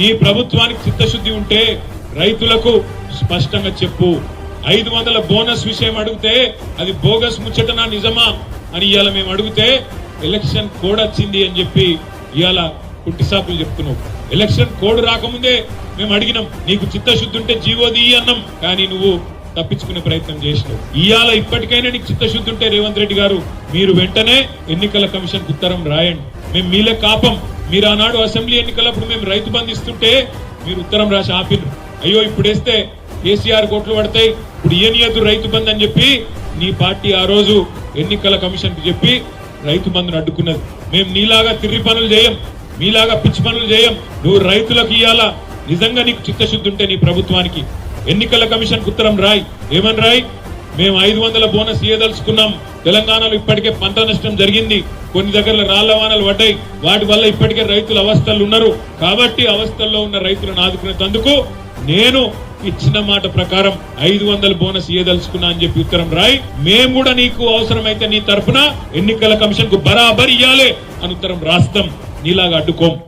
నీ ప్రభుత్వానికి చిత్తశుద్ధి ఉంటే రైతులకు స్పష్టంగా చెప్పు. ఐదు వందల బోనస్ విషయం అడిగితే అది బోగస్ ముచ్చటనా నిజమా అని ఇవాళ మేము అడిగితే ఎలక్షన్ కోడ్ వచ్చింది అని చెప్పి ఇవాళ కుట్టిసాకులు చెప్తున్నావు ఎలక్షన్ కోడ్ రాకముందే మేము అడిగినాం నీకు చిత్తశుద్ధి ఉంటే జీవోది అన్నాం. కానీ నువ్వు తప్పించుకునే ప్రయత్నం చేసినావు. ఇవాళ ఇప్పటికైనా నీకు చిత్తశుద్ధి ఉంటే రేవంత్ రెడ్డి గారు మీరు వెంటనే ఎన్నికల కమిషన్ ఉత్తరం రాయండి. మేము మీలే కాపం. మీరు ఆనాడు అసెంబ్లీ ఎన్నికలప్పుడు మేము రైతు బంధు ఇస్తుంటే మీరు ఉత్తరం రాసి ఆపిన్రు అయ్యో ఇప్పుడు వేస్తే కేసీఆర్ కోట్లు పడతాయి ఇప్పుడు ఏనియదు రైతు బంధు అని చెప్పి నీ పార్టీ ఆ రోజు ఎన్నికల కమిషన్కి చెప్పి రైతు బంధును అడ్డుకున్నది. మేము నీలాగా తిర్రి పనులు చేయం మీలాగా పిచ్చి పనులు చేయం నువ్వు రైతులకు ఇయ్యాలా? నిజంగా నీకు చిత్తశుద్ధి ఉంటే నీ ప్రభుత్వానికి. ఎన్నికల కమిషన్ ఉత్తరం రాయ్. ఏమని రాయ్? మేము ఐదు వందల బోనస్ ఇయ్యదలుచుకున్నాం. తెలంగాణలో ఇప్పటికే పంట నష్టం జరిగింది. కొన్ని దగ్గర రాళ్ళ వానలు పడ్డాయి. వాటి వల్ల ఇప్పటికే రైతులు అవస్థలు ఉన్నారు. కాబట్టి అవస్థల్లో ఉన్న రైతులను ఆదుకునేందుకు నేను ఇచ్చిన మాట ప్రకారం ఐదు వందల బోనస్ ఇయ్యదలుచుకున్నా అని చెప్పి ఉత్తరం రాయి. మేము కూడా నీకు అవసరమైతే నీ తరఫున ఎన్నికల కమిషన్కు బరాబర్ ఇయ్యాలి అని ఉత్తరం రాస్తాం. నీలాగా అడ్డుకోం.